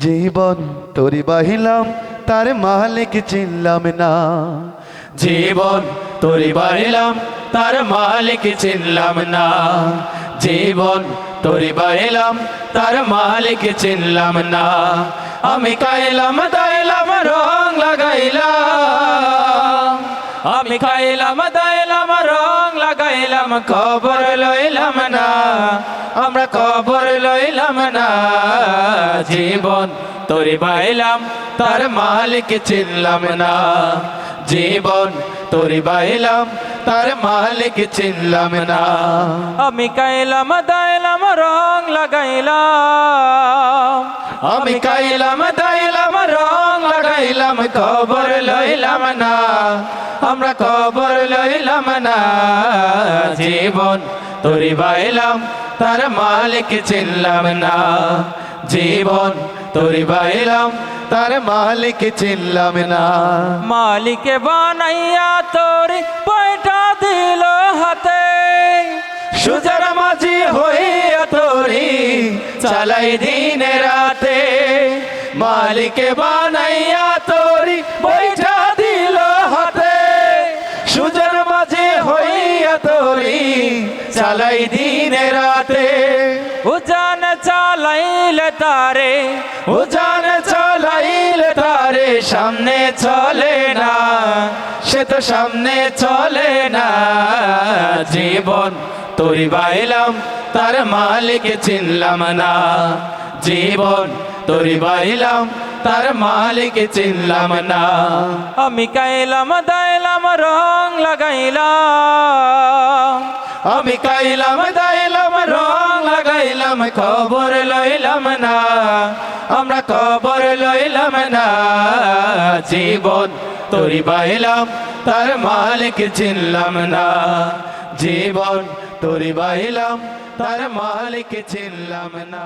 জীবন তোরি বাহিলাম, তার মালিক চিনলাম না। জীবন তোরি বাইলাম তার মালিক চিনলাম না। জীবন তোরি বাইলাম তার মালিক চিনলাম না। আমি কাইলাম দাইলাম, রং লাগাইলাম। আমি খাইলাম, দাইলাম, রং লাগাইলাম, খবর লইলাম না। আমরা খবর লইলাম না। জীবন তোরি বাইলাম তার মালিক চিনলাম না। জীবন তোরি বাইলাম তার মালিক চিনলাম না। আমি কাইলাম দাইলাম রং লাগাইলাম। আমি কাইলাম দাইলাম রং লাগাইলাম খবর লইলাম না। আমরা খবর লইলাম না। জীবন তোরি বাইলাম তার মালিক চিনলাম না। জীবন তোরি বাইলাম তার মালিক চিনলাম না। মালিকে বানাইয়া তোর পয়টা দিল হাতে। সুজার মাঝি হইয়া তোরি চালাই দিনে রাতে। মালিকে বানাইয়া তোরি বৈঠা দিল হাতে সুজার মাঝে তোরি চালাই দিনে রাতে। উজান চালাইলে তারে উজান চলাইলে তারে সামনে চলে না সে তো সামনে চলে না। জীবন তোরি বাইলাম তার মালিক চিনলাম না। জীবন তোরি বাইলাম তার মালিক চিনলাম না। আমি কাইলাম দাইলাম রং লাগাইলাম। আমি কাইলাম, দাইলাম, রং লাগাইলাম, খবর লইলাম না। আমরা খবর লইলাম না। জীবন তোরি বাইলাম তার মালিক চিনলাম না। জীবন তোরি বাইলাম তার মালিক চিনলাম না।